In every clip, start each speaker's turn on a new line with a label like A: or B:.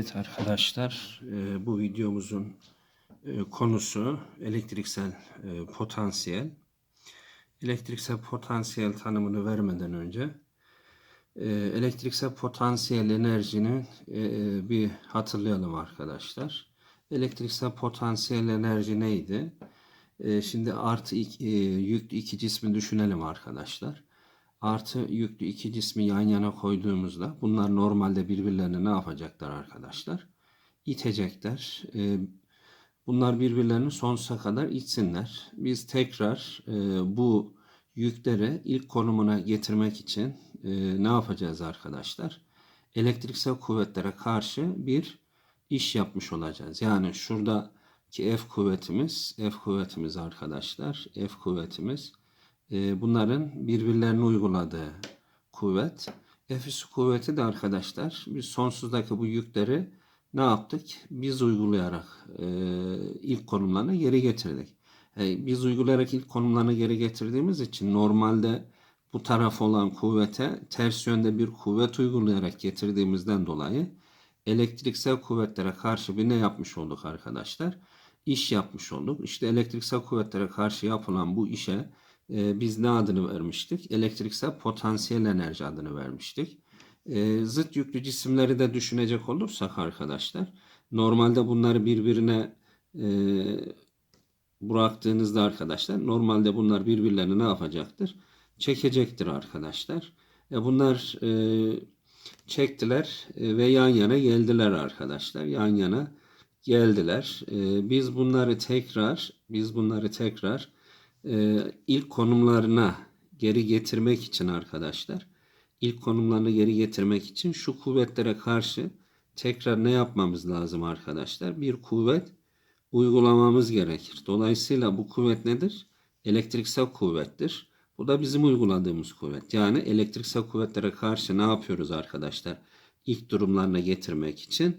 A: Evet arkadaşlar, e, bu videomuzun e, konusu elektriksel e, potansiyel. Elektriksel potansiyel tanımını vermeden önce elektriksel potansiyel enerjini bir hatırlayalım arkadaşlar. Elektriksel potansiyel enerji neydi? Şimdi artı iki, yüklü iki cismi düşünelim arkadaşlar. Artı yüklü iki cismi yan yana koyduğumuzda bunlar normalde birbirlerini ne yapacaklar arkadaşlar? İtecekler. E, bunlar birbirlerini sonsuza kadar itsinler. Biz tekrar e, bu yükleri ilk konumuna getirmek için e, ne yapacağız arkadaşlar? Elektriksel kuvvetlere karşı bir iş yapmış olacağız. Yani şuradaki F kuvvetimiz, F kuvvetimiz arkadaşlar, F kuvvetimiz e, bunların birbirlerine uyguladığı kuvvet. F üssü kuvveti de arkadaşlar biz sonsuzdaki bu yükleri ne yaptık? Biz uygulayarak e, ilk konumlarına geri getirdik. E, biz uygulayarak ilk konumlarına geri getirdiğimiz için normalde bu taraf olan kuvvete ters yönde bir kuvvet uygulayarak getirdiğimizden dolayı elektriksel kuvvetlere karşı bir ne yapmış olduk arkadaşlar? İş yapmış olduk. İşte elektriksel kuvvetlere karşı yapılan bu işe e, biz ne adını vermiştik? Elektriksel potansiyel enerji adını vermiştik. E, zıt yüklü cisimleri de düşünecek olursak arkadaşlar, normalde bunları birbirine e, bıraktığınızda arkadaşlar, normalde bunlar birbirlerini ne yapacaktır? Çekecektir arkadaşlar. E, bunlar e, çektiler e, ve yan yana geldiler arkadaşlar. Yan yana geldiler. E, biz bunları tekrar, biz bunları tekrar e, ilk konumlarına geri getirmek için arkadaşlar, ilk konumlarına geri getirmek için şu kuvvetlere karşı tekrar ne yapmamız lazım arkadaşlar? Bir kuvvet uygulamamız gerekir. Dolayısıyla bu kuvvet nedir? Elektriksel kuvvettir. Bu da bizim uyguladığımız kuvvet. Yani elektriksel kuvvetlere karşı ne yapıyoruz arkadaşlar? İlk durumlarına getirmek için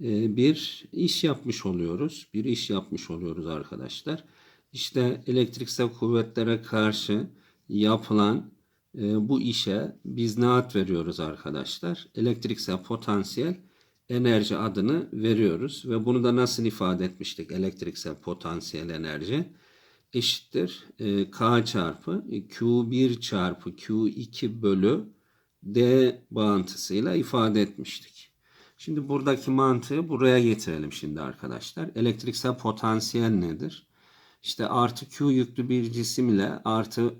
A: e, bir iş yapmış oluyoruz. Bir iş yapmış oluyoruz arkadaşlar. İşte elektriksel kuvvetlere karşı yapılan e, bu işe biz ne ad veriyoruz arkadaşlar? Elektriksel potansiyel enerji adını veriyoruz ve bunu da nasıl ifade etmiştik? Elektriksel potansiyel enerji eşittir e, K çarpı Q1 çarpı Q2 bölü D bağıntısıyla ifade etmiştik. Şimdi buradaki mantığı buraya getirelim şimdi arkadaşlar. Elektriksel potansiyel nedir? İşte artı Q yüklü bir cisim ile artı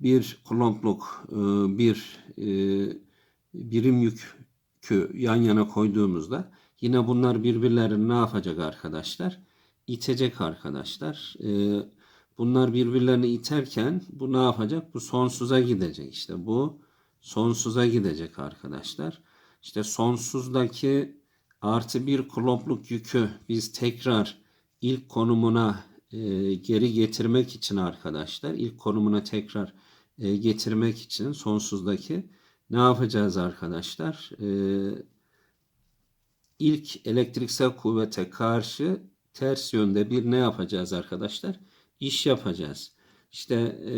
A: bir kulompluk e, bir e, birim yükü yan yana koyduğumuzda yine bunlar birbirlerini ne yapacak arkadaşlar? İtecek arkadaşlar. E, bunlar birbirlerini iterken bu ne yapacak? Bu sonsuza gidecek. İşte bu sonsuza gidecek arkadaşlar. İşte sonsuzdaki artı bir kulompluk yükü biz tekrar ilk konumuna e, geri getirmek için arkadaşlar ilk konumuna tekrar e, getirmek için sonsuzdaki ne yapacağız arkadaşlar? E, ilk elektriksel kuvvete karşı ters yönde bir ne yapacağız arkadaşlar? İş yapacağız. İşte e,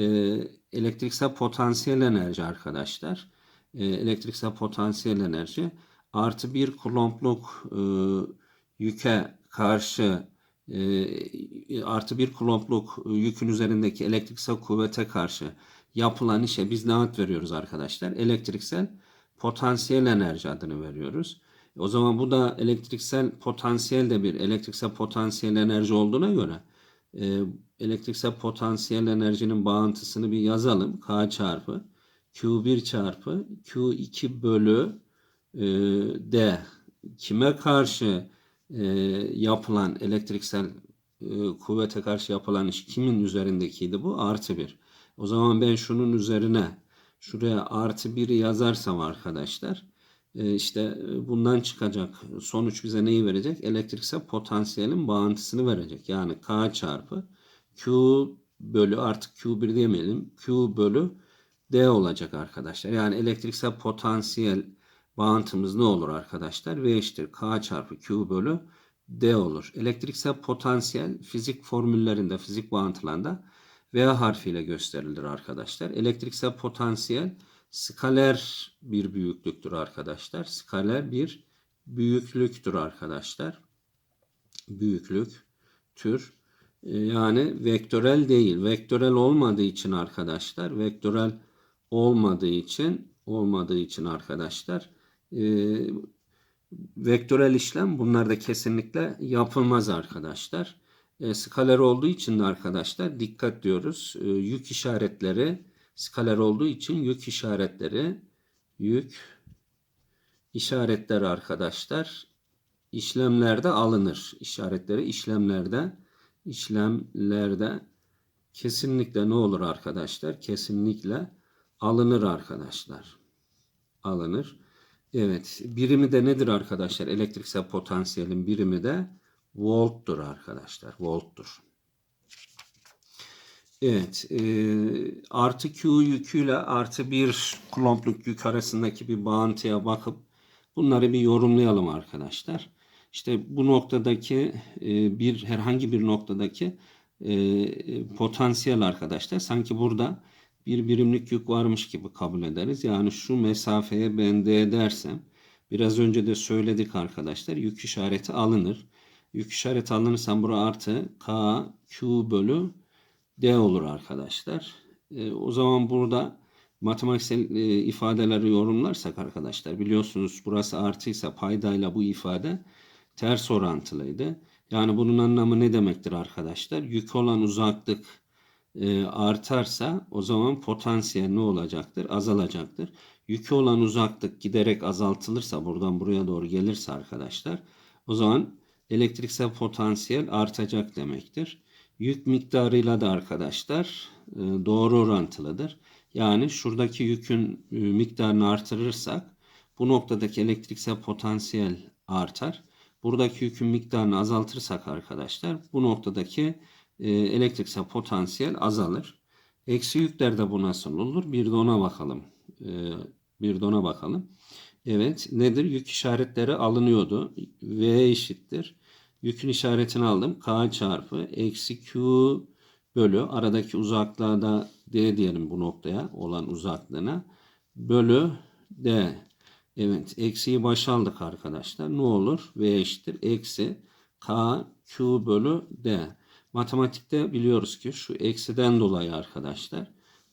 A: elektriksel potansiyel enerji arkadaşlar. E, elektriksel potansiyel enerji artı bir kulompluk e, yüke karşı e, artı bir kulompluk yükün üzerindeki elektriksel kuvvete karşı yapılan işe biz ne ad veriyoruz arkadaşlar? Elektriksel potansiyel enerji adını veriyoruz. O zaman bu da elektriksel potansiyel de bir elektriksel potansiyel enerji olduğuna göre e, elektriksel potansiyel enerjinin bağıntısını bir yazalım. K çarpı Q1 çarpı Q2 bölü e, D kime karşı e, yapılan elektriksel e, kuvvete karşı yapılan iş kimin üzerindekiydi bu? Artı bir. O zaman ben şunun üzerine şuraya artı biri yazarsam arkadaşlar e, işte e, bundan çıkacak sonuç bize neyi verecek? Elektriksel potansiyelin bağıntısını verecek. Yani K çarpı Q bölü artık Q1 demeyelim. Q bölü D olacak arkadaşlar. Yani elektriksel potansiyel bağıntımız ne olur arkadaşlar? V eşittir K çarpı Q bölü D olur. Elektriksel potansiyel fizik formüllerinde, fizik bağıntılarında V harfiyle gösterilir arkadaşlar. Elektriksel potansiyel skaler bir büyüklüktür arkadaşlar. Skaler bir büyüklüktür arkadaşlar. Büyüklük, tür. E, Yani vektörel değil. Vektörel olmadığı için arkadaşlar, vektörel olmadığı için olmadığı için arkadaşlar vektörel işlem bunlarda kesinlikle yapılmaz arkadaşlar. E, skaler olduğu için de arkadaşlar dikkat diyoruz. E, yük işaretleri skaler olduğu için yük işaretleri yük işaretleri arkadaşlar işlemlerde alınır. İşaretleri işlemlerde işlemlerde kesinlikle ne olur arkadaşlar? Kesinlikle alınır arkadaşlar. Alınır. Evet. Birimi de nedir arkadaşlar? Elektriksel potansiyelin birimi de volttur arkadaşlar. Volttur. Evet. E, artı Q yüküyle artı bir kulompluk yük arasındaki bir bağıntıya bakıp bunları bir yorumlayalım arkadaşlar. İşte bu noktadaki e, bir herhangi bir noktadaki e, potansiyel arkadaşlar sanki burada bir birimlik yük varmış gibi kabul ederiz. Yani şu mesafeye ben D dersem biraz önce de söyledik arkadaşlar yük işareti alınır. Yük işareti alınırsa bura artı K Q bölü D olur arkadaşlar. E, o zaman burada matematiksel e, ifadeleri yorumlarsak arkadaşlar biliyorsunuz burası artıysa paydayla bu ifade ters orantılıydı. Yani bunun anlamı ne demektir arkadaşlar? Yük olan uzaklık e, artarsa o zaman potansiyel ne olacaktır? Azalacaktır. Yükü olan uzaklık giderek azaltılırsa buradan buraya doğru gelirse arkadaşlar o zaman elektriksel potansiyel artacak demektir. Yük miktarıyla da arkadaşlar e, doğru orantılıdır. Yani şuradaki yükün e, miktarını artırırsak bu noktadaki elektriksel potansiyel artar. Buradaki yükün miktarını azaltırsak arkadaşlar bu noktadaki e, elektriksel potansiyel azalır. Eksi yüklerde bu nasıl olur? Bir de ona bakalım. Bir de ona bakalım. Evet nedir? Yük işaretleri alınıyordu. V eşittir. Yükün işaretini aldım. K çarpı eksi Q bölü aradaki uzaklığa da D diyelim bu noktaya olan uzaklığına. Bölü D. Evet eksiyi başa aldık arkadaşlar. Ne olur? V eşittir. Eksi K Q bölü D. Matematikte biliyoruz ki şu eksiden dolayı arkadaşlar.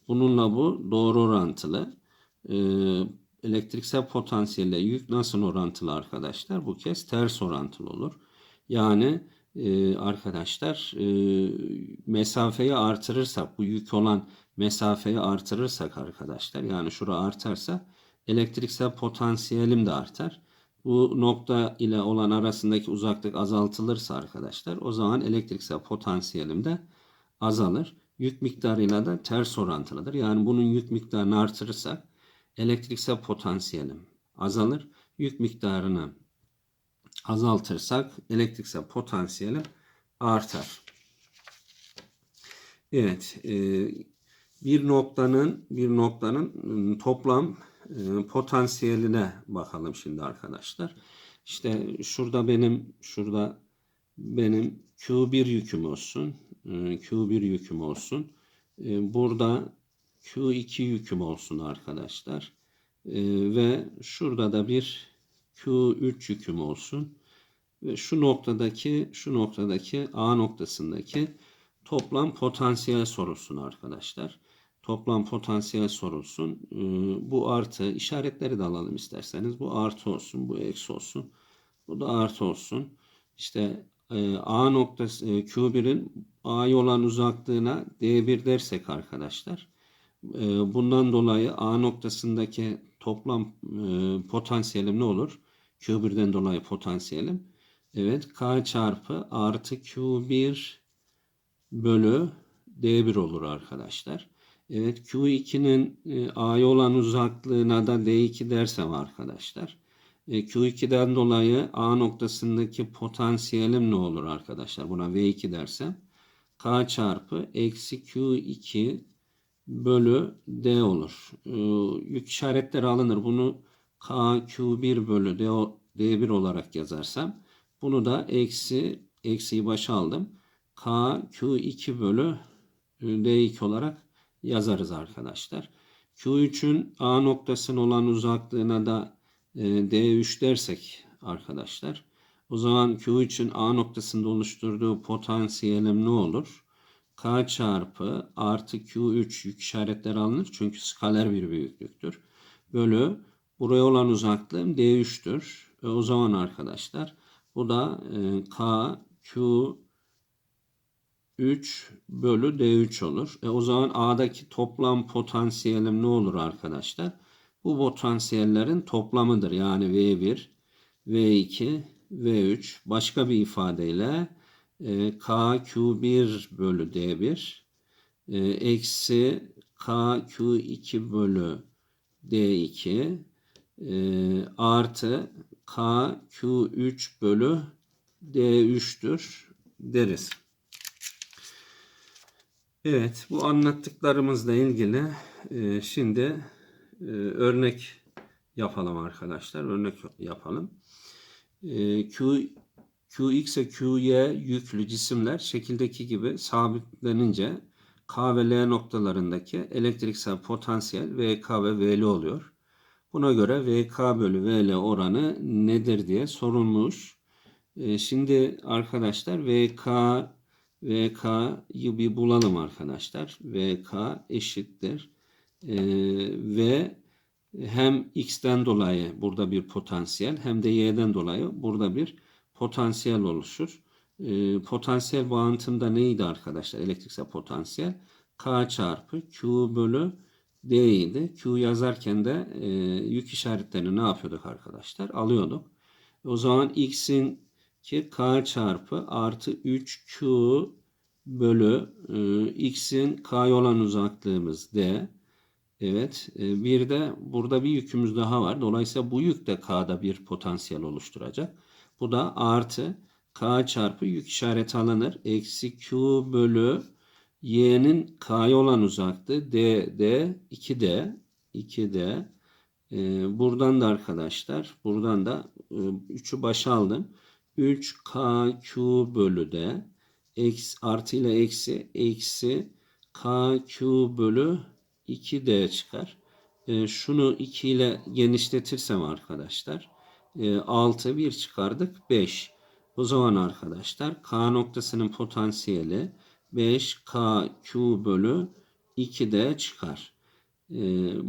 A: Bununla bu doğru orantılı. Ee, elektriksel potansiyelle yük nasıl orantılı arkadaşlar? Bu kez ters orantılı olur. Yani e, arkadaşlar e, mesafeyi artırırsak bu yük olan mesafeyi artırırsak arkadaşlar yani şura artarsa elektriksel potansiyelim de artar. Bu nokta ile olan arasındaki uzaklık azaltılırsa arkadaşlar o zaman elektriksel potansiyelim de azalır. Yük miktarıyla da ters orantılıdır. Yani bunun yük miktarını artırırsak elektriksel potansiyelim azalır. Yük miktarını azaltırsak elektriksel potansiyelim artar. Evet, e, bir noktanın bir noktanın ıı, toplam potansiyeline bakalım şimdi arkadaşlar. İşte şurada benim şurada benim Q1 yüküm olsun. E, Q1 yüküm olsun. Burada Q2 yüküm olsun arkadaşlar. Ve şurada da bir Q3 yüküm olsun. Ve şu noktadaki şu noktadaki A noktasındaki toplam potansiyel sorulsun arkadaşlar. Toplam potansiyel sorulsun. Ee, bu artı işaretleri de alalım isterseniz. Bu artı olsun, bu eksi olsun. Bu da artı olsun. İşte e, A noktası e, Q1'in A'ya olan uzaklığına D1 dersek arkadaşlar. E, bundan dolayı A noktasındaki toplam potansiyelim ne olur? Q1'den dolayı potansiyelim. Evet K çarpı artı Q1 bölü D1 olur arkadaşlar. Evet Q2'nin e, A'ya olan uzaklığına da D2 dersem arkadaşlar. E, Q2'den dolayı A noktasındaki potansiyelim ne olur arkadaşlar? Buna V2 dersem. K çarpı eksi Q2 bölü D olur. E, yük işaretleri alınır. Bunu K Q1 bölü D, D1 olarak yazarsam bunu da eksi eksiyi başa aldım. K Q2 bölü D2 olarak yazarız arkadaşlar. Q3'ün A noktasına olan uzaklığına da e, D3 dersek arkadaşlar. O zaman Q3'ün A noktasında oluşturduğu potansiyelim ne olur? K çarpı artı Q3 yük işaretleri alınır. Çünkü skaler bir büyüklüktür. Bölü buraya olan uzaklığım D3'tür. E, o zaman arkadaşlar bu da e, K Q 3 bölü D3 olur. E, o zaman A'daki toplam potansiyelim ne olur arkadaşlar? Bu potansiyellerin toplamıdır. Yani V1, V2, V3. Başka bir ifadeyle e, KQ1 bölü D1 e, eksi KQ2 bölü D2 e, artı KQ3 bölü D3'tür deriz. Evet, bu anlattıklarımızla ilgili e, şimdi e, örnek yapalım arkadaşlar. Örnek yapalım. E, Q, Qx ve Qy yüklü cisimler şekildeki gibi sabitlenince K ve L noktalarındaki elektriksel potansiyel VK ve VL oluyor. Buna göre VK bölü VL oranı nedir diye sorulmuş. E, şimdi arkadaşlar VK VK'yı bir bulalım arkadaşlar. VK eşittir. Ee, ve hem X'ten dolayı burada bir potansiyel hem de Y'den dolayı burada bir potansiyel oluşur. Ee, potansiyel bağıntımda neydi arkadaşlar? Elektriksel potansiyel. K çarpı Q bölü D. Q yazarken de e, yük işaretlerini ne yapıyorduk arkadaşlar? Alıyorduk. O zaman X'in ki k çarpı artı 3q bölü e, x'in k'ya olan uzaklığımız d. Evet. E, bir de burada bir yükümüz daha var. Dolayısıyla bu yük de k'da bir potansiyel oluşturacak. Bu da artı k çarpı yük işareti alınır. Eksi q bölü y'nin k'ya olan uzaklığı d, d, 2d, 2d. E, buradan da arkadaşlar, buradan da e, 3'ü başa aldım. 3kq bölü de eksi, artı ile eksi eksi kq bölü 2d çıkar. E, şunu 2 ile genişletirsem arkadaşlar e, 6 1 çıkardık 5. O zaman arkadaşlar k noktasının potansiyeli 5kq bölü 2d çıkar. E,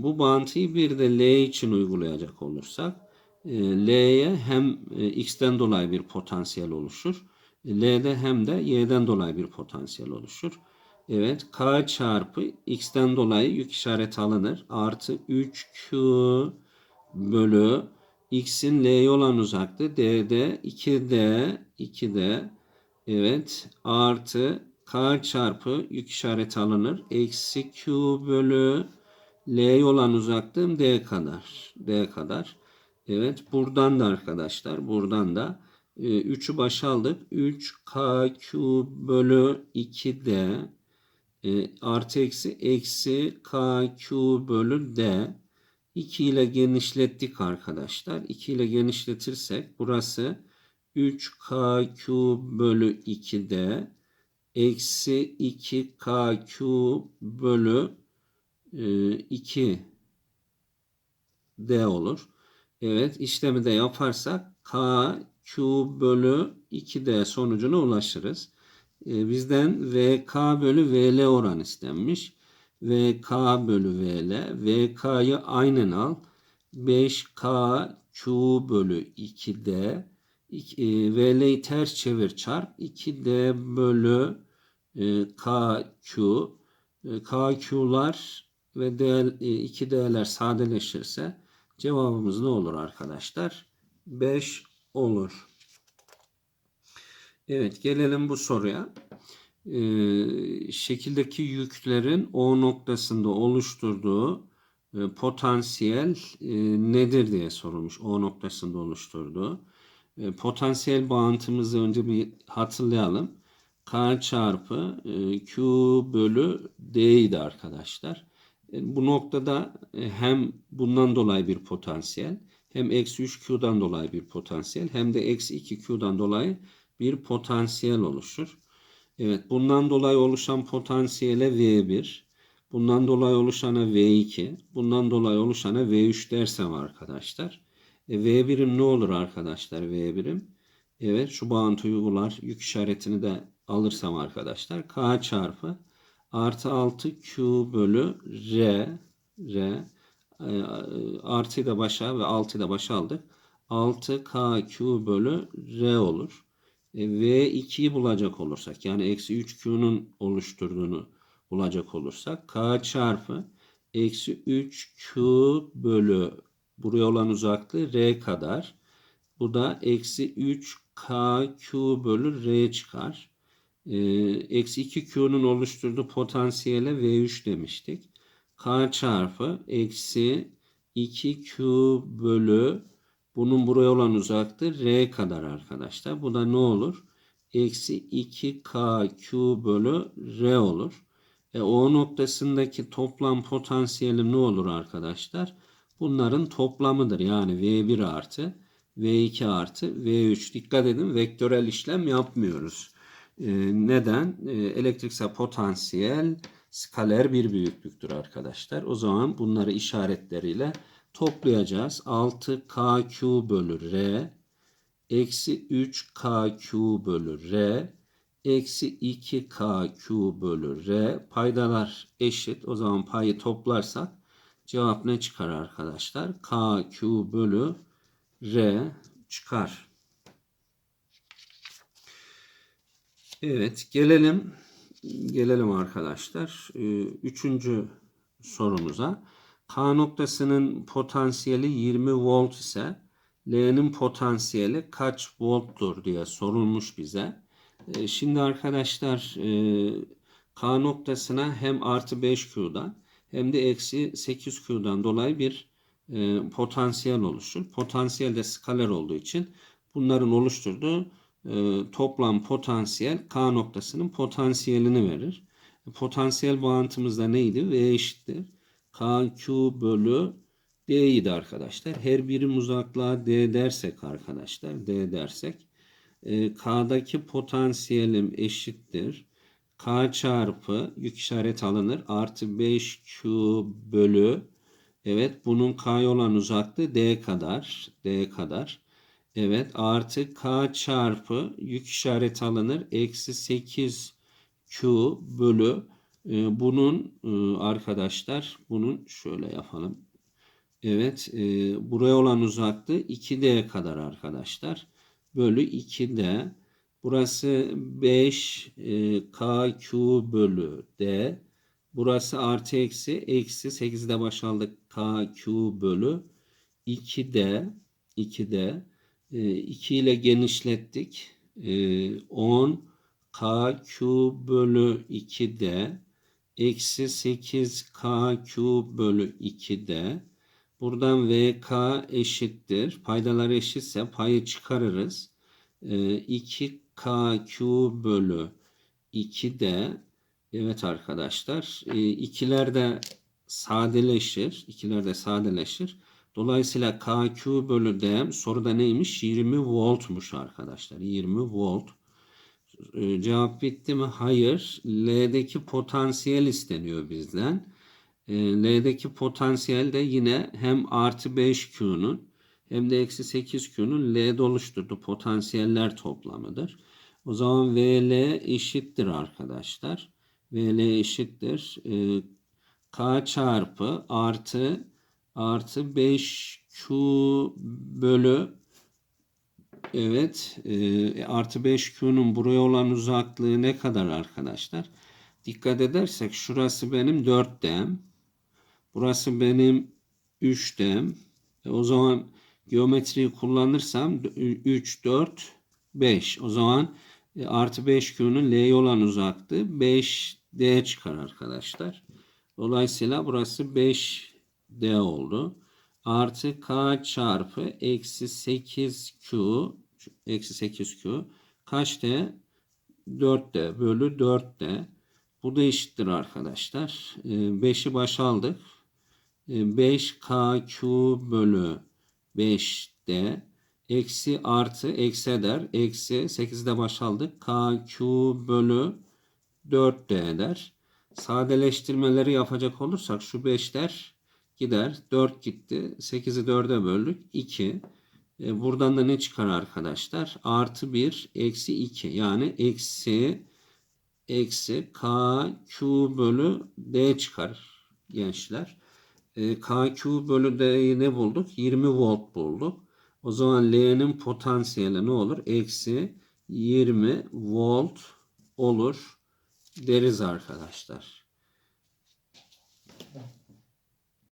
A: bu bağıntıyı bir de L için uygulayacak olursak L'ye hem X'ten dolayı bir potansiyel oluşur. L'de hem de Y'den dolayı bir potansiyel oluşur. Evet K çarpı X'ten dolayı yük işareti alınır. Artı 3Q bölü X'in L'ye olan uzaklığı D'de 2D 2D evet artı K çarpı yük işareti alınır. Eksi Q bölü L'ye olan uzaklığım D kadar. D kadar. Evet buradan da arkadaşlar buradan da e, 3'ü başa aldık. 3KQ bölü 2D e, artı eksi eksi KQ bölü D 2 ile genişlettik arkadaşlar. 2 ile genişletirsek burası 3KQ bölü 2D eksi 2KQ bölü e, 2 D olur. Evet işlemi de yaparsak K Q bölü 2D sonucuna ulaşırız. E, bizden VK bölü VL oran istenmiş. VK bölü VL. VK'yı aynen al. 5K Q bölü 2D. E, VL'yi ters çevir çarp. 2D bölü e, KQ. E, KQ'lar ve D, e, 2D'ler sadeleşirse Cevabımız ne olur arkadaşlar? 5 olur. Evet gelelim bu soruya. Ee, şekildeki yüklerin O noktasında oluşturduğu e, potansiyel e, nedir diye sorulmuş. O noktasında oluşturduğu. E, potansiyel bağıntımızı önce bir hatırlayalım. K çarpı e, Q bölü D idi arkadaşlar. E, bu noktada e, hem bundan dolayı bir potansiyel hem eksi 3Q'dan dolayı bir potansiyel hem de eksi 2Q'dan dolayı bir potansiyel oluşur. Evet bundan dolayı oluşan potansiyele V1, bundan dolayı oluşana V2, bundan dolayı oluşana V3 dersem arkadaşlar. E, V birim ne olur arkadaşlar V birim? Evet şu bağıntı uygular yük işaretini de alırsam arkadaşlar K çarpı artı 6Q bölü R R e, artıyı da başa ve 6'yı da başa aldık. 6KQ bölü R olur. E, V2'yi bulacak olursak yani eksi 3Q'nun oluşturduğunu bulacak olursak K çarpı eksi 3Q bölü buraya olan uzaklığı R kadar. Bu da eksi 3KQ bölü R çıkar. E, eksi 2Q'nun oluşturduğu potansiyele V3 demiştik. K çarpı eksi 2Q bölü bunun buraya olan uzaklığı R kadar arkadaşlar. Bu da ne olur? Eksi 2KQ bölü R olur. E, o noktasındaki toplam potansiyelim ne olur arkadaşlar? Bunların toplamıdır. Yani V1 artı V2 artı V3. Dikkat edin vektörel işlem yapmıyoruz. E, neden? E, elektriksel potansiyel skaler bir büyüklüktür arkadaşlar. O zaman bunları işaretleriyle toplayacağız. 6KQ bölü R eksi 3KQ bölü R eksi 2KQ bölü R paydalar eşit. O zaman payı toplarsak cevap ne çıkar arkadaşlar? KQ bölü R çıkar. Evet gelelim gelelim arkadaşlar. Ee, üçüncü sorumuza. K noktasının potansiyeli 20 volt ise L'nin potansiyeli kaç volttur diye sorulmuş bize. Ee, şimdi arkadaşlar e, K noktasına hem artı 5Q'dan hem de eksi 8Q'dan dolayı bir e, potansiyel oluşur. Potansiyel de skaler olduğu için bunların oluşturduğu e, toplam potansiyel K noktasının potansiyelini verir. Potansiyel bağıntımız da neydi? V eşittir. KQ bölü D idi arkadaşlar. Her birim uzaklığa D dersek arkadaşlar. D dersek. E, K'daki potansiyelim eşittir. K çarpı yük işaret alınır. Artı 5Q bölü Evet bunun K'ya olan uzaklığı D kadar. D kadar. Evet artı K çarpı yük işareti alınır. Eksi 8 Q bölü e, bunun e, arkadaşlar bunun şöyle yapalım. Evet e, buraya olan uzaklığı 2D kadar arkadaşlar. Bölü 2D. Burası 5 e, KQ bölü D. Burası artı eksi eksi 8'de başaldık KQ bölü 2D 2D 2 ile genişlettik. 10 KQ bölü 2D eksi 8 KQ bölü 2D buradan VK eşittir. Paydalar eşitse payı çıkarırız. 2 KQ bölü 2D Evet arkadaşlar. ikiler de sadeleşir. İkiler de sadeleşir. Dolayısıyla KQ bölü D soruda neymiş? 20 voltmuş arkadaşlar. 20 volt. E, cevap bitti mi? Hayır. L'deki potansiyel isteniyor bizden. E, L'deki potansiyel de yine hem artı 5Q'nun hem de eksi 8Q'nun L'de oluşturduğu potansiyeller toplamıdır. O zaman VL eşittir arkadaşlar. VL eşittir. E, K çarpı artı artı 5Q bölü evet e, artı 5Q'nun buraya olan uzaklığı ne kadar arkadaşlar? Dikkat edersek şurası benim 4D'm. Burası benim 3D'm. E, o zaman geometriyi kullanırsam 3, 4, 5. O zaman e, artı 5Q'nun L'ye olan uzaklığı 5D çıkar arkadaşlar. Dolayısıyla burası 5D oldu. Artı K çarpı eksi 8Q eksi 8Q kaç D? 4D bölü 4D. Bu da eşittir arkadaşlar. 5'i e, başa aldık. 5KQ e, bölü 5D eksi artı eksi eder. Eksi 8'de baş aldık. KQ bölü 4D eder. Sadeleştirmeleri yapacak olursak şu 5'ler gider. 4 gitti. 8'i 4'e böldük. 2. E, buradan da ne çıkar arkadaşlar? Artı 1 eksi 2. Yani eksi eksi K Q bölü D çıkar gençler. E, K Q bölü D'yi ne bulduk? 20 volt bulduk. O zaman L'nin potansiyeli ne olur? Eksi 20 volt olur deriz arkadaşlar.